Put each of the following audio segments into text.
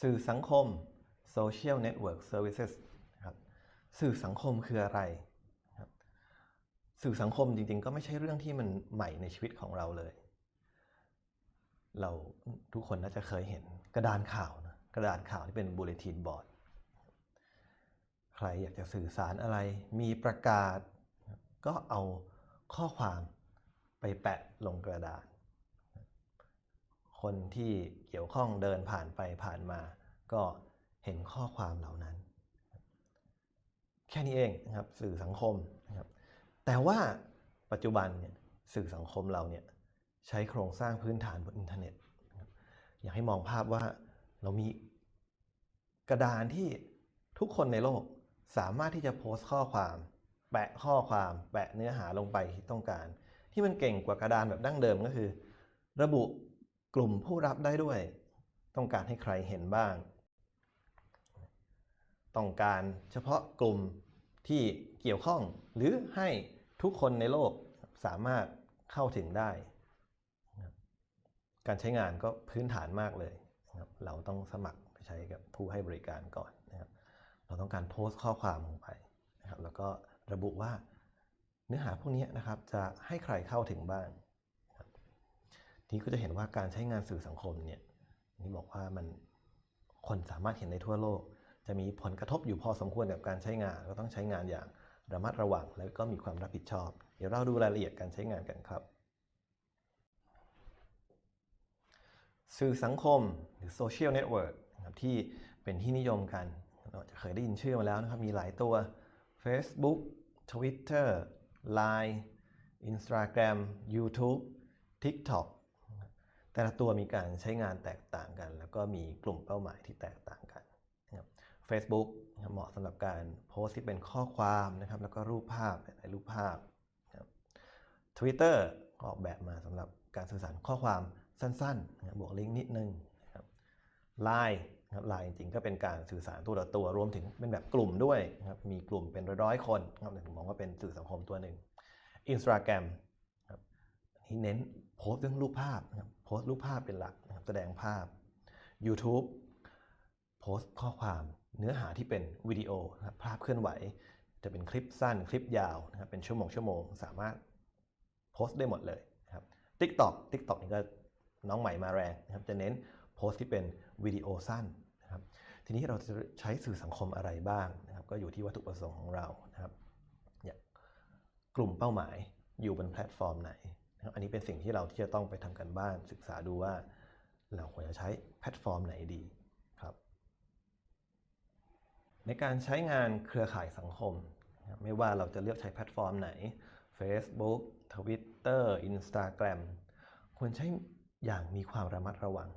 สื่อสังคม social network services ครับสื่อสังคมคืออะไรครับสื่อสังคมจริงๆ ก็ไม่ใช่เรื่องที่มันใหม่ในชีวิตของเราเลย เราทุกคนน่าจะเคยเห็นกระดานข่าวนะกระดานข่าวที่เป็นบูเลตินบอร์ดใครอยากจะสื่อสารอะไร มีประกาศ ก็เอาข้อความไปแปะลงกระดาษ คนที่เกี่ยวข้องเดินผ่านไปผ่านมา ก็เห็นข้อความเหล่านั้น แค่นี้เองนะครับสื่อสังคมนะครับแต่ว่าปัจจุบันเนี่ยสื่อสังคมเราเนี่ยใช้โครงสร้างพื้นฐานบนอินเทอร์เน็ตอยากให้มองภาพว่าเรามีกระดานที่ทุกคนในโลกสามารถที่จะโพสต์ข้อความ แปะข้อความแปะเนื้อหาลงไปที่ต้องการ ที่มันเก่งกว่ากระดานแบบดั้งเดิมก็คือ ระบุ กลุ่มผู้รับได้ด้วย ต้องการให้ใครเห็นบ้าง ต้องการเฉพาะกลุ่มที่เกี่ยวข้อง หรือให้ทุกคนในโลกสามารถเข้าถึงได้ การใช้งานก็พื้นฐานมากเลยนะครับเราต้องสมัครไปใช้กับผู้ให้บริการก่อนนะครับเราต้องการโพสต์ข้อความลงไปนะครับแล้วก็ระบุว่าเนื้อหาพวกนี้นะครับจะให้ใครเข้าถึงบ้าง ทีนี้ก็จะเห็นว่าการใช้งานสื่อสังคมเนี่ยนี่บอกว่ามันคนสามารถเห็นในทั่วโลก จะมีผลกระทบอยู่พอสมควรกับการใช้งาน ก็ต้องใช้งานอย่างระมัดระวังแล้วก็มีความรับผิดชอบ เดี๋ยวเราดูรายละเอียดการใช้งานกันครับ สื่อสังคมหรือโซเชียลเน็ตเวิร์กนะครับที่เป็นที่นิยมกันเราจะเคยได้ยินชื่อมาแล้วนะครับ มีหลายตัว Facebook Twitter Line Instagram YouTube TikTok แต่ละตัวมีการใช้งานแตกต่างกัน แล้วก็มีกลุ่มเป้าหมายที่แตกต่างกันนะครับ Facebook เหมาะสำหรับการโพสต์ที่เป็นข้อความนะครับแล้วก็รูปภาพหลายรูปภาพนะครับ Twitter ออกแบบมาสำหรับการสื่อสารข้อความสั้นๆนะบบวกลิงก์นิดนึงนะครับ Line นะครับ Line จริงๆก็เป็นการสื่อสารตัวต่อตัวรวมถึงเป็นแบบกลุ่มด้วยนะครับมีกลุ่มเป็นร้อยๆคนนะครับผมมองว่าเป็นสื่อสังคมตัวหนึ่ง Instagram ครับที่เน้น โพสต์เรื่องรูปภาพนะครับโพสต์รูปภาพเป็นหลักนะครับแสดงภาพ YouTube โพสต์ข้อความเนื้อหาที่เป็นวิดีโอนะครับภาพเคลื่อนไหว จะเป็นคลิปสั้นคลิปยาวนะครับเป็นชั่วโมงชั่วโมงสามารถโพสต์ได้หมดเลยนะครับ TikTok TikTok นี่ก็น้องใหม่มาแรงนะครับจะเน้นโพสต์ที่เป็นวิดีโอสั้นนะครับทีนี้เราจะใช้สื่อสังคมอะไรบ้างนะครับก็อยู่ที่วัตถุประสงค์ของเรานะครับอย่างกลุ่มเป้าหมายอยู่บนแพลตฟอร์มไหน อันนี้เป็นสิ่งที่เราที่จะต้องไปทำกันบ้านศึกษาดูว่า เราควรจะใช้แพลตฟอร์มไหนดีครับ ในการใช้งานเครือข่ายสังคม ไม่ว่าเราจะเลือกใช้แพลตฟอร์มไหน Facebook Twitter Instagram ควรใช้อย่างมีความระมัดระวัง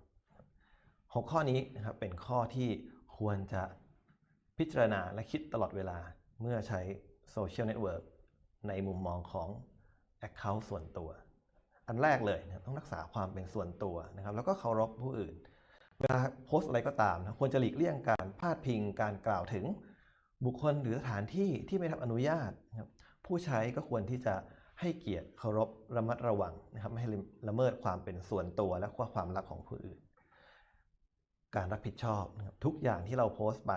6 ข้อนี้นะครับเป็นข้อที่ควรจะพิจารณาและคิดตลอดเวลาเมื่อใช้โซเชียลเน็ตเวิร์กในมุมมองของ Account ส่วนตัว อันแรกเลยนะต้องรักษาความเป็นส่วนตัวนะครับแล้วก็เคารพผู้อื่น เวลาโพสต์อะไรก็ตามนะควรจะหลีกเลี่ยงการพาดพิงการกล่าวถึงบุคคลหรือสถานที่ที่ไม่ได้รับอนุญาตนะครับผู้ใช้ก็ควรที่จะให้เกียรติเคารพระมัดระวังนะครับไม่ให้ละเมิดความเป็นส่วนตัวและความลับของผู้อื่น การรับผิดชอบนะครับทุกอย่างที่เราโพสต์ไป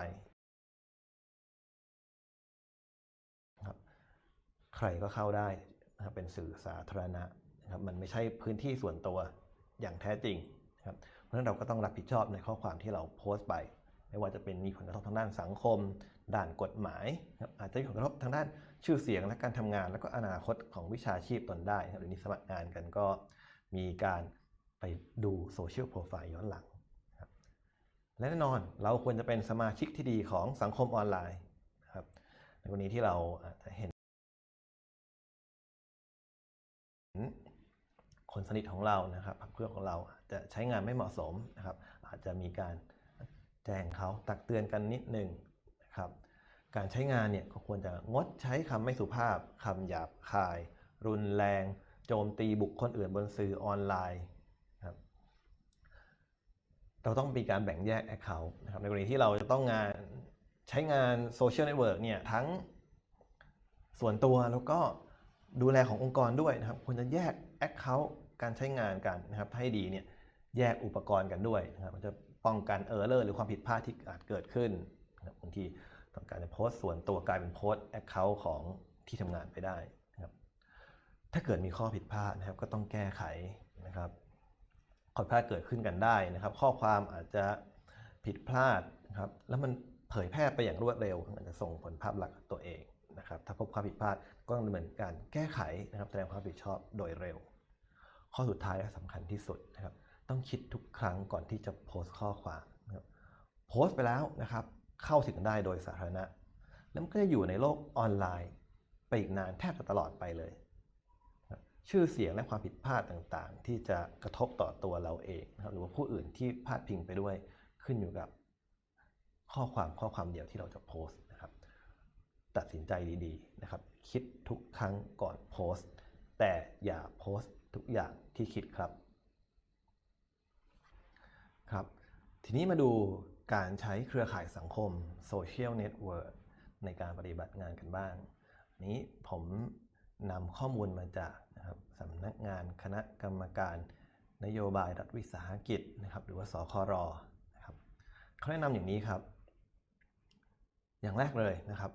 ครับใครก็เข้าได้นะครับเป็นสื่อสาธารณะ นะครับมันไม่ใช่พื้นที่ส่วนตัวอย่างแท้จริงครับเพราะฉะนั้นเราก็ต้องรับผิดชอบในข้อความที่เราโพสต์ไป ไม่ว่าจะเป็นมีผลกระทบทางด้านสังคม ด้านกฎหมายครับอาจจะมีผลกระทบทางด้านชื่อเสียงและการทำงาน แล้วก็อนาคตของวิชาชีพตนได้นะครับเดี๋ยวนี้สมัครงานกันก็มีการไปดูโซเชียลโปรไฟล์ย้อนหลังครับและแน่นอนเราควรจะเป็นสมาชิกที่ดีของสังคมออนไลน์นะครับในวันนี้ที่เราอาจจะเห็น คนสนิทของเรานะครับพรรคเพื่อของเราจะใช้งานไม่เหมาะสมนะครับ อาจจะมีการแจ้งเขาตักเตือนกันนิดหนึ่งนะครับการใช้งานเนี่ยก็ควรจะงดใช้คำไม่สุภาพคำหยาบคาย รุนแรง โจมตีบุคคลอื่นบนสื่อออนไลน์ครับเราต้องมีการแบ่งแยก Account นะครับในกรณีที่เราจะต้องงานใช้งานโซเชียลเน็ตเวิร์กเนี่ยทั้งส่วนตัวแล้วก็ดูแลขององค์กรด้วยนะครับควรจะแยก Account การใช้งานกันนะครับให้ดีเนี่ยแยกอุปกรณ์กันด้วยนะครับมันจะป้องกันเออร์เลอร์หรือความผิดพลาดที่อาจเกิดขึ้นนะครับบางทีต้องการจะโพสต์ส่วนตัวกลายเป็นโพสต์แอคเคาท์ของที่ทำงานไปได้นะครับถ้าเกิดมีข้อผิดพลาดนะครับ ก็ต้องแก้ไขนะครับข้อผิดพลาดเกิดขึ้นกันได้นะครับ ข้อความอาจจะผิดพลาดนะครับแล้วมันเผยแพร่ไปอย่างรวดเร็วอาจจะส่งผลภาพลักษณ์ตัวเอง นะครับถ้าพบความผิดพลาดก็ต้องดำเนินการแก้ไขนะครับแสดงความรับผิดชอบโดยเร็ว ข้อสุดท้ายและสำคัญที่สุดนะครับต้องคิดทุกครั้งก่อนที่จะโพสต์ข้อความนะครับโพสต์ไปแล้วนะครับเข้าถึงได้โดยสาธารณะ แล้วมันก็จะอยู่ในโลกออนไลน์ไปอีกนานแทบจะตลอดไปเลยนะชื่อเสียงและความผิดพลาดต่างๆ ที่จะกระทบต่อตัวเราเองนะครับหรือว่าผู้อื่นที่พลาดพิงไปด้วยขึ้นอยู่กับข้อความข้อความเดียวที่เราจะโพสต์ ตัดสินใจดีๆนะครับ คิดทุกครั้งก่อนโพสต์ แต่อย่าโพสต์ทุกอย่างที่คิดครับครับ ทีนี้มาดูการใช้เครือข่ายสังคมโซเชียลเน็ตเวิร์กในการปฏิบัติงานกันบ้าง นี้ผมนำข้อมูลมาจากนะครับสำนักงานคณะกรรมการนโยบายรัฐวิสาหกิจนะครับ หรือว่าสครนะครับเขาแนะนำอย่างนี้ครับ อย่างแรกเลยนะครับ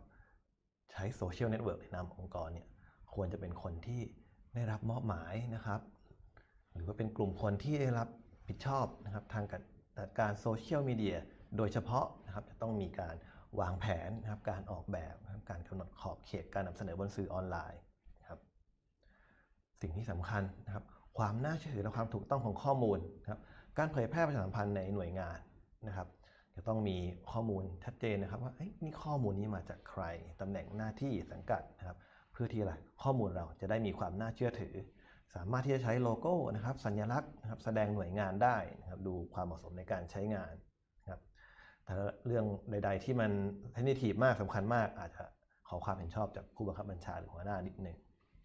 ช้โซเชียลเน็ตเวิร์กในนามองค์กรเนี่ยควรจะเป็นคนที่ได้รับมอบหมายนะครับ หรือว่าเป็นกลุ่มคนที่ได้รับผิดชอบนะครับทางการจัดการโซเชียลมีเดียโดยเฉพาะนะครับจะต้องมีการวางแผนนะครับการออกแบบนะครับการกำหนดขอบเขตการนำเสนอบนสื่อออนไลน์นะครับสิ่งที่สำคัญนะครับความน่าเชื่อถือและความถูกต้องของข้อมูลนะครับการเผยแพร่ประชาสัมพันธ์ในหน่วยงานนะครับ จะต้องมีข้อมูลชัดเจนนะครับว่าเอ้นี่ข้อมูลนี้มาจากใครตำแหน่งหน้าที่สังกัดนะครับ เพื่อที่อะไรข้อมูลเราจะได้มีความน่าเชื่อถือ สามารถที่จะใช้โลโก้นะครับ สัญลักษณ์นะครับแสดงหน่วยงานได้นะครับดูความเหมาะสมในการใช้งานนะครับแต่เรื่องใด ๆ ที่มันเทคนิทีมากสำคัญมาก อาจจะขอความเห็นชอบจากผู้บังคับบัญชาหรือหัวหน้านิดหนึ่ง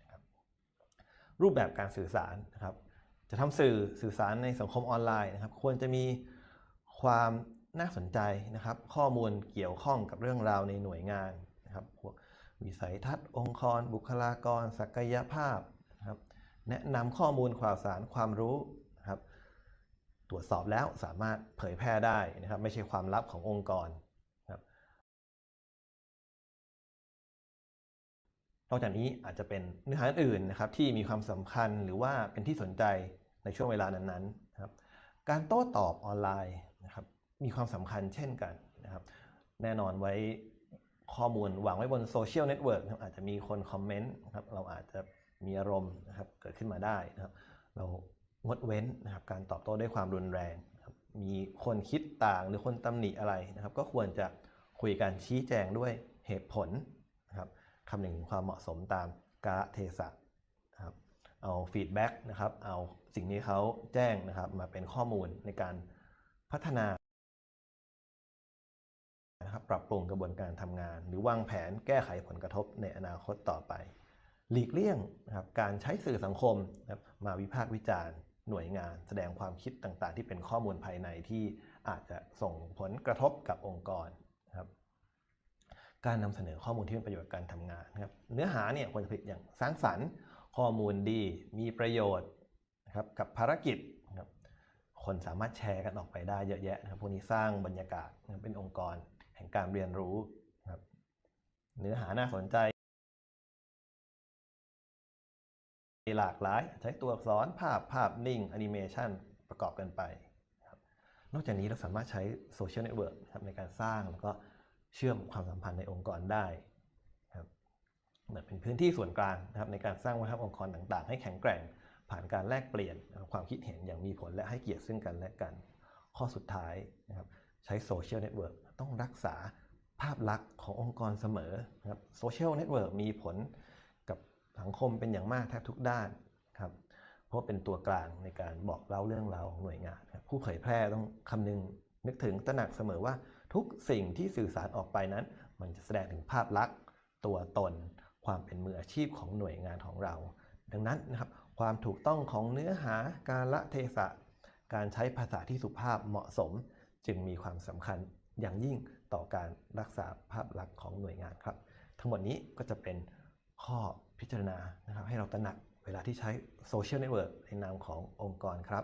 นะครับรูปแบบการสื่อสารนะครับ จะทำสื่อสื่อสารในสังคมออนไลน์นะครับ ควรจะมีความ น่าสนใจนะครับ ข้อมูลเกี่ยวข้องกับเรื่องราวในหน่วยงานนะครับพวกวิสัยทัศน์องค์กร บุคลากร ศักยภาพนะครับแนะนำข้อมูลข่าวสารความรู้นะครับ ตรวจสอบแล้วสามารถเผยแพร่ได้นะครับ ไม่ใช่ความลับขององค์กรนะครับนอกจากนี้อาจจะเป็นเนื้อหาอื่นนะครับ ที่มีความสำคัญหรือว่าเป็นที่สนใจในช่วงเวลานั้นๆนะครับ การโต้ตอบออนไลน์นะครับ มีความสำคัญเช่นกันนะครับ แน่นอนไว้ข้อมูลวางไว้บนโซเชียลเน็ตเวิร์กอาจจะมีคนคอมเมนต์นะครับเราอาจจะมีอารมณ์นะครับเกิดขึ้นมาได้นะครับ เรางดเว้นนะครับการตอบโต้ด้วยความรุนแรงนะครับมีคนคิดต่างหรือคนตำหนิอะไรนะครับ ก็ควรจะคุยกันชี้แจงด้วยเหตุผลนะครับคำหนึงถึงความเหมาะสมตามกาเทศะนะครับเอาฟีดแบ็กนะครับเอาสิ่งที่เขาแจ้งนะครับมาเป็นข้อมูลในการพัฒนา นะครับปรับปรุงกระบวนการทำงาน หรือวางแผนแก้ไขผลกระทบในอนาคตต่อไป หลีกเลี่ยงนะครับการใช้สื่อสังคมนะครับมาวิพากษ์วิจารณ์ หน่วยงาน แสดงความคิดต่างๆ ที่เป็นข้อมูลภายในที่อาจจะส่งผลกระทบกับองค์กรนะครับการนำเสนอข้อมูลที่เป็นประโยชน์การทำงานนะครับเนื้อหาเนี่ยควรจะผลิตอย่างสร้างสรรค์ ข้อมูลดีมีประโยชน์นะครับกับภารกิจนะครับคนสามารถแชร์กันออกไปได้เยอะแยะนะครับพวกนี้สร้างบรรยากาศนะเป็นองค์กร แห่งการเรียนรู้นะครับเนื้อหาน่าสนใจ หลากหลายใช้ตัวอักษรภาพภาพนิ่งแอนิเมชันประกอบกันไปครับนอกจากนี้เราสามารถใช้โซเชียลเน็ตเวิร์กครับในการสร้างแล้วก็เชื่อมความสัมพันธ์ในองค์กรได้ครับเหมือนเป็นพื้นที่ส่วนกลางนะครับในการสร้างวัฒนธรรมองค์กรต่างๆ ให้แข็งแกร่ง ผ่านการแลกเปลี่ยนความคิดเห็นอย่างมีผลและให้เกียรติซึ่งกันและกัน ข้อสุดท้ายนะครับ ใช้โซเชียลเน็ตเวิร์กต้องรักษาภาพลักษณ์ขององค์กรเสมอครับโซเชียลเน็ตเวิร์กมีผลกับสังคมเป็นอย่างมากแทบทุกด้านครับเพราะเป็นตัวกลางในการบอกเล่าเรื่องราวของหน่วยงานครับผู้เผยแพร่ต้องคำนึงนึกถึงตระหนักเสมอว่าทุกสิ่งที่สื่อสารออกไปนั้น มันจะแสดงถึงภาพลักษณ์ ตัวตน ความเป็นมืออาชีพของหน่วยงานของเรา ดังนั้นนะครับความถูกต้องของเนื้อหาการละเทศะ การใช้ภาษาที่สุภาพเหมาะสม จึงมีความสำคัญอย่างยิ่งต่อการรักษาภาพลักษณ์ของหน่วยงานครับ ทั้งหมดนี้ก็จะเป็นข้อพิจารณานะครับให้เราตระหนักเวลาที่ใช้โซเชียลเน็ตเวิร์กในนามขององค์กรครับ